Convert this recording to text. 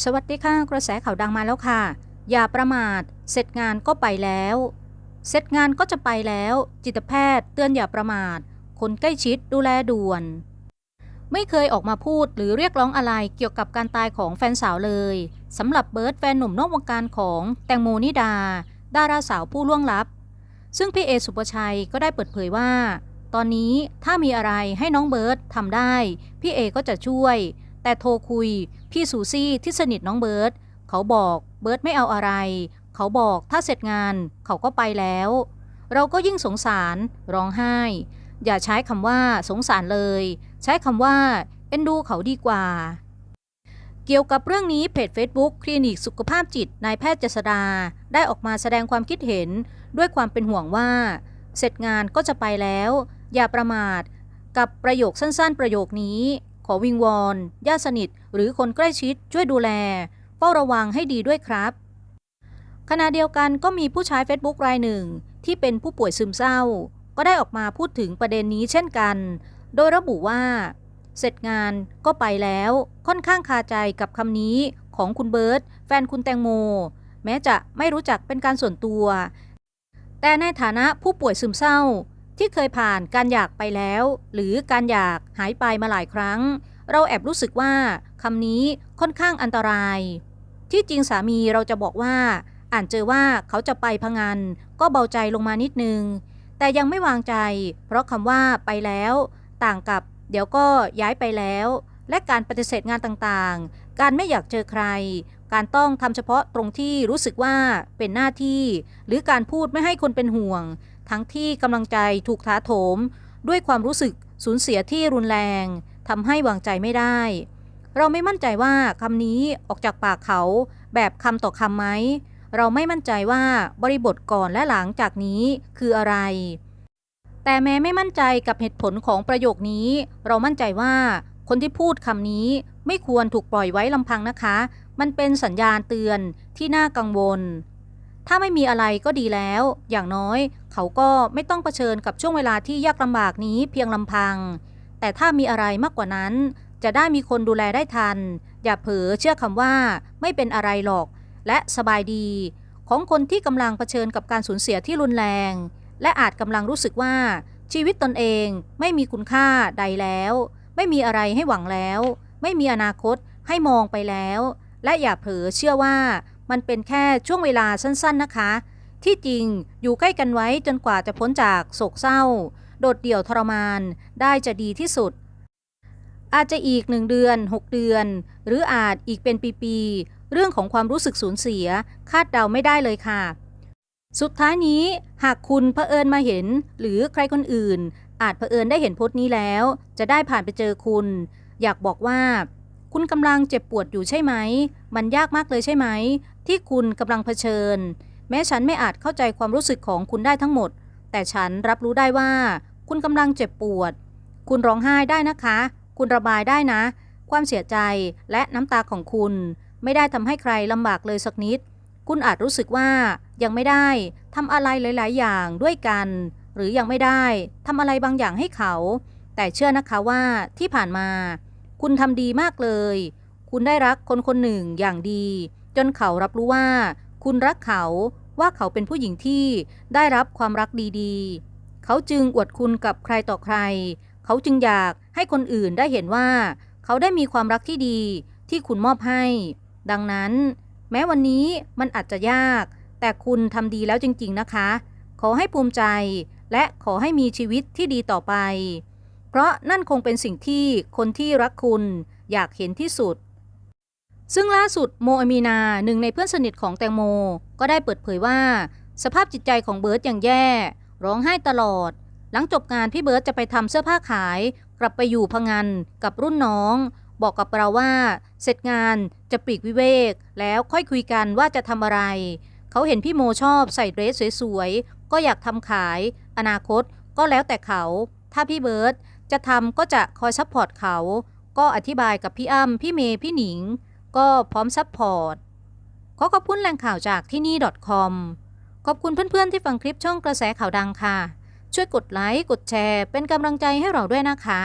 สวัสดีค่ะกระแสข่าวดังมาแล้วค่ะ อย่าประมาท เสร็จงานก็ไปแล้ว เสร็จงานก็จะไปแล้ว จิตแพทย์เตือนอย่าประมาท คนใกล้ชิดดูแลด่วน ไม่เคยออกมาพูดหรือเรียกร้องอะไรเกี่ยวกับการตายของแฟนสาวเลยสำหรับเบิร์ตแฟนหนุ่มนอกวงการของแตงโมนิดา ดาราสาวผู้ล่วงลับ ซึ่งพี่เอสุปชัยก็ได้เปิดเผยว่า ตอนนี้ถ้ามีอะไรให้น้องเบิร์ตทำได้ พี่เอก็จะช่วย แต่โทรคุย พี่ซูซี่ที่สนิทน้องเบิร์ตเขาบอกเบิร์ตไม่เอาอะไร เขาบอกถ้าเสร็จงานเขาก็ไปแล้ว เราก็ยิ่งสงสารร้องไห้ อย่าใช้คำว่าสงสารเลย ใช้คำว่าเอ็นดูเขาดีกว่า เกี่ยวกับเรื่องนี้เพจ Facebook คลินิกสุขภาพจิตนายแพทย์เจษดา ได้ออกมาแสดงความคิดเห็นด้วยความเป็นห่วงว่า เสร็จงานก็จะไปแล้ว อย่าประมาทกับประโยคสั้นๆ ประโยคนี้ อวิงวอนญาติสนิท หรือคนใกล้ชิดช่วยดูแล เฝ้าระวังให้ดีด้วยครับ ขณะเดียวกันก็มีผู้ใช้ Facebook รายหนึ่ง ที่เป็นผู้ป่วยซึมเศร้า ก็ได้ออกมาพูดถึงประเด็นนี้เช่นกัน โดยระบุว่า เสร็จงานก็ไปแล้ว ค่อนข้างคาใจกับคำนี้ของคุณเบิร์ตแฟนคุณแตงโม แม้จะไม่รู้จักเป็นการส่วนตัว แต่ในฐานะผู้ป่วยซึมเศร้า ที่เคยผ่านการอยากไปแล้ว หรือการอยากหายไปมาหลายครั้ง เราแอบรู้สึกว่าคำนี้ค่อนข้างอันตราย ที่จริงสามีเราจะบอกว่า อ่านเจอว่าเขาจะไปพังงานก็เบาใจลงมานิดนึง แต่ยังไม่วางใจ เพราะคำว่าไปแล้ว ต่างกับ เดี๋ยวก็ย้ายไปแล้ว และการปฏิเสธงานต่างๆ การไม่อยากเจอใคร การต้องทำเฉพาะตรงที่รู้สึกว่าเป็นหน้าที่ หรือการพูดไม่ให้คนเป็นห่วง ทั้งที่กำลังใจถูกท้าโถม ด้วยความรู้สึกสูญเสียที่รุนแรงทำให้วางใจไม่ได้ เราไม่มั่นใจว่าคำนี้ออกจากปากเขา แบบคำต่อคำไหมเราไม่มั่นใจว่าบริบทก่อนและหลังจากนี้คืออะไร แต่แม้ไม่มั่นใจกับเหตุผลของประโยคนี้ เรามั่นใจว่า คนที่พูดคำนี้ไม่ควรถูกปล่อยไว้ลำพังนะคะ มันเป็นสัญญาณเตือนที่น่ากังวล ถ้าไม่มีอะไรก็ดีแล้ว อย่างน้อยเขาก็ไม่ต้องเผชิญกับช่วงเวลาที่ยากลำบากนี้เพียงลำพัง แต่ถ้ามีอะไรมากกว่านั้น จะได้มีคนดูแลได้ทัน อย่าเผลอเชื่อคำว่า ไม่เป็นอะไรหรอก และสบายดี ของคนที่กำลังเผชิญกับการสูญเสียที่รุนแรง และอาจกำลังรู้สึกว่าชีวิตตนเองไม่มีคุณค่าใดแล้ว ไม่มีอะไรให้หวังแล้ว ไม่มีอนาคตให้มองไปแล้ว และอย่าเผลอเชื่อว่ามันเป็นแค่ช่วงเวลาสั้นๆนะคะ ที่จริงอยู่ใกล้กันไว้จนกว่าจะพ้นจากโศกเศร้า โดดเดี่ยวทรมานได้จะดีที่สุด อาจจะอีกหนึ่งเดือน 6 เดือน หรืออาจอีกเป็นปีๆเรื่องของความรู้สึกสูญเสียคาดเดาไม่ได้เลยค่ะสุดท้ายนี้หากคุณเผอิญมาเห็น หรือใครคนอื่น อาจเผอิญได้เห็นโพสต์นี้แล้ว จะได้ผ่านไปเจอคุณ อยากบอกว่า คุณกำลังเจ็บปวดอยู่ใช่ไหม มันยากมากเลยใช่ไหม ที่คุณกำลังเผชิญ แม้ฉันไม่อาจเข้าใจความรู้สึกของคุณได้ทั้งหมด แต่ฉันรับรู้ได้ว่า คุณกำลังเจ็บปวด คุณร้องไห้ได้นะคะ คุณระบายได้นะ ความเสียใจและน้ำตาของคุณ ไม่ได้ทำให้ใครลำบากเลยสักนิด คุณอาจรู้สึกว่ายังไม่ได้ทำอะไรหลาย ๆ อย่างด้วยกัน หรือยังไม่ได้ทำอะไรบางอย่างให้เขา แต่เชื่อนะคะว่าที่ผ่านมา คุณทำดีมากเลย คุณได้รักคนคนหนึ่งอย่างดี จนเขารับรู้ว่า คุณรักเขาว่าเขาเป็นผู้หญิงที่ได้รับความรักดีๆ เขาจึงอวดคุณกับใครต่อใคร เขาจึงอยากให้คนอื่นได้เห็นว่า เขาได้มีความรักที่ดีที่คุณมอบให้ ดังนั้น แม้วันนี้มันอาจจะยาก แต่คุณทำดีแล้วจริง ๆนะคะ ขอให้ภูมิใจ และขอให้มีชีวิตที่ดีต่อไป เพราะนั่นคงเป็นสิ่งที่คนที่รักคุณอยากเห็นที่สุด ซึ่งล่าสุดโมอามีนาหนึ่งในเพื่อนสนิทของแตงโม ก็ได้เปิดเผยว่า สภาพจิตใจของเบิร์ตอย่างแย่ ร้องไห้ตลอด หลังจบงานพี่เบิร์ตจะไปทำเสื้อผ้าขาย กลับไปอยู่พังงานกับรุ่นน้องบอกกับเราว่า เสร็จงานจะปลีกวิเวก แล้วค่อยคุยกันว่าจะทำอะไร เขาเห็นพี่โมชอบใส่เดรสสวยๆ ก็อยากทำขาย อนาคตก็แล้วแต่เขา ถ้าพี่เบิร์ตจะทำก็จะคอยซัพพอร์ตเขา ก็อธิบายกับพี่อ้ำพี่เมย์พี่หนิง ก็พร้อมซัพพอร์ตขอขอบคุณแหล่งข่าวจากที่นี่ .com ขอบคุณเพื่อนๆที่ฟังคลิปช่องกระแสข่าวดังค่ะ ช่วยกดไลค์กดแชร์เป็นกำลังใจให้เราด้วยนะคะ